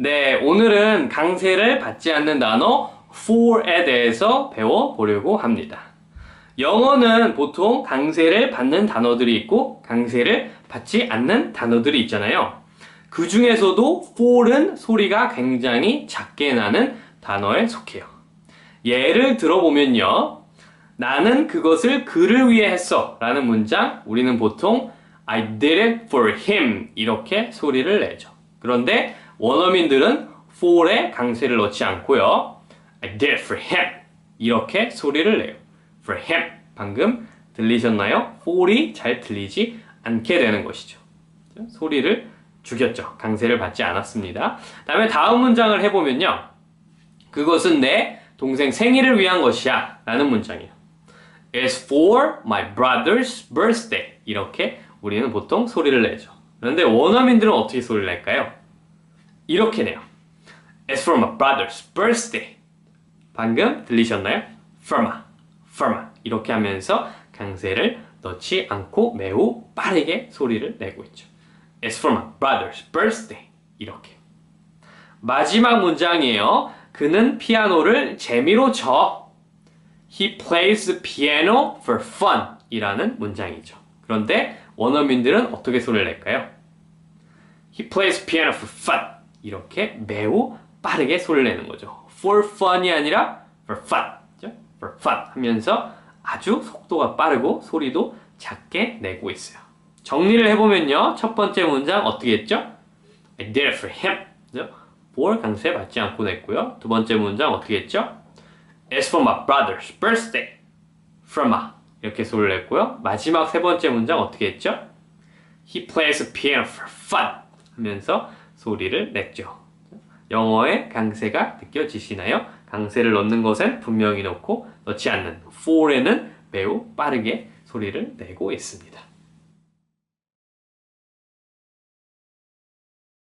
네, 오늘은 강세를 받지 않는 단어 for에 대해서 배워보려고 합니다. 영어는 보통 강세를 받는 단어들이 있고 강세를 받지 않는 단어들이 있잖아요. 그 중에서도 for은 소리가 굉장히 작게 나는 단어에 속해요. 예를 들어보면요. 나는 그것을 그를 위해 했어 라는 문장 우리는 보통 I did it for him 이렇게 소리를 내죠. 그런데 원어민들은 for에 강세를 넣지 않고요. I did for him 이렇게 소리를 내요. for him 방금 들리셨나요? for이 잘 들리지 않게 되는 것이죠. 소리를 죽였죠. 강세를 받지 않았습니다. 다음에 다음 문장을 해보면요. 그것은 내 동생 생일을 위한 것이야 라는 문장이에요. It's for my brother's birthday. 이렇게 우리는 보통 소리를 내죠. 그런데 원어민들은 어떻게 소리를 낼까요? 이렇게 내요. It's for my brother's birthday. 방금 들리셨나요? firma, firma. 이렇게 하면서 강세를 넣지 않고 매우 빠르게 소리를 내고 있죠. It's for my brother's birthday. 이렇게. 마지막 문장이에요. 그는 피아노를 재미로 쳐. He plays piano for fun 이라는 문장이죠. 그런데 원어민들은 어떻게 소리를 낼까요? He plays piano for fun 이렇게 매우 빠르게 소리를 내는 거죠. For fun이 아니라 for fun 그죠? for fun 하면서 아주 속도가 빠르고 소리도 작게 내고 있어요. 정리를 해보면요. 첫 번째 문장 어떻게 했죠? I did it for him 그죠? for 강세 받지 않고 냈고요. 두 번째 문장 어떻게 했죠? It's for my brother's birthday. From a 이렇게 소리를 냈고요. 마지막 세 번째 문장 어떻게 했죠? He plays the piano for fun 하면서 소리를 냈죠. 영어의 강세가 느껴지시나요? 강세를 넣는 것엔 분명히 넣고 넣지 않는 for에는 매우 빠르게 소리를 내고 있습니다.